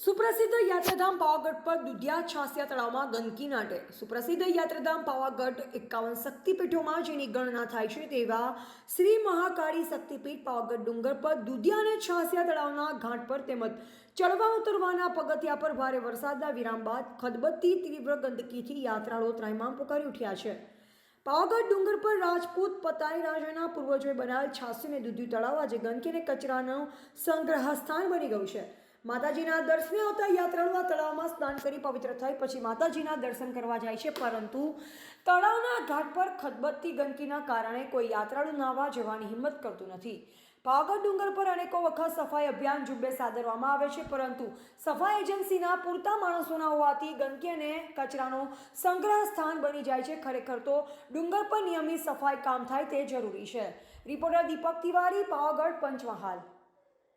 સુપ્રસિદ્ધ યાત્રાધામ પાવાગઢ પર દુધિયા છાસિયા તળાવમાં ગંદકી નાટે. સુપ્રસિદ્ધ યાત્રાધામ પાવાગઢ એકાવન શક્તિપીઠોમાં જેની ગણના થાય છે તેવા શ્રી મહાકાળી શક્તિપીઠ પાવાગઢ ડુંગર પર દુધિયા અને છાસિયા તળાવના ઘાટ પર તેમજ ચડવા ઉતરવાના પગથિયા પર ભારે વરસાદના વિરામ બાદ ખદબદતી તીવ્ર ગંદકીથી યાત્રાળુઓ ત્રાહિમામ પોકારી ઉઠ્યા છે. પાવાગઢ ડુંગર પર રાજપૂત પતાઈ રાજાના પૂર્વજોએ બનાવેલ છાસીને દૂધ્યું તળાવ આજે ગંદકી અને કચરાનું સંગ્રહ સ્થાન બની ગયું છે. માતાજીના દર્શને આવતા યાત્રાળુઓ તળાવમાં સ્નાન કરી પવિત્ર થઈ પછી માતાજીના દર્શન કરવા જાય છે. પરંતુ તળાવના ઘાટ પર ખદબદતી ગંદકીના કારણે કોઈ યાત્રાળુ નાહવા જવાની હિંમત કરતું નથી. પાવાગઢ ડુંગર પર અનેકો વખત સફાઈ અભિયાન ઝુંબેશ આદરવામાં આવે છે, પરંતુ સફાઈ એજન્સીના પૂરતા માણસોના હોવાથી ગંદકી અને કચરાનો સંગ્રહ સ્થાન બની જાય છે. ખરેખર તો ડુંગર પર નિયમિત સફાઈ કામ થાય તે જરૂરી છે. રિપોર્ટર દીપક તિવારી, પાવાગઢ, પંચમહાલ.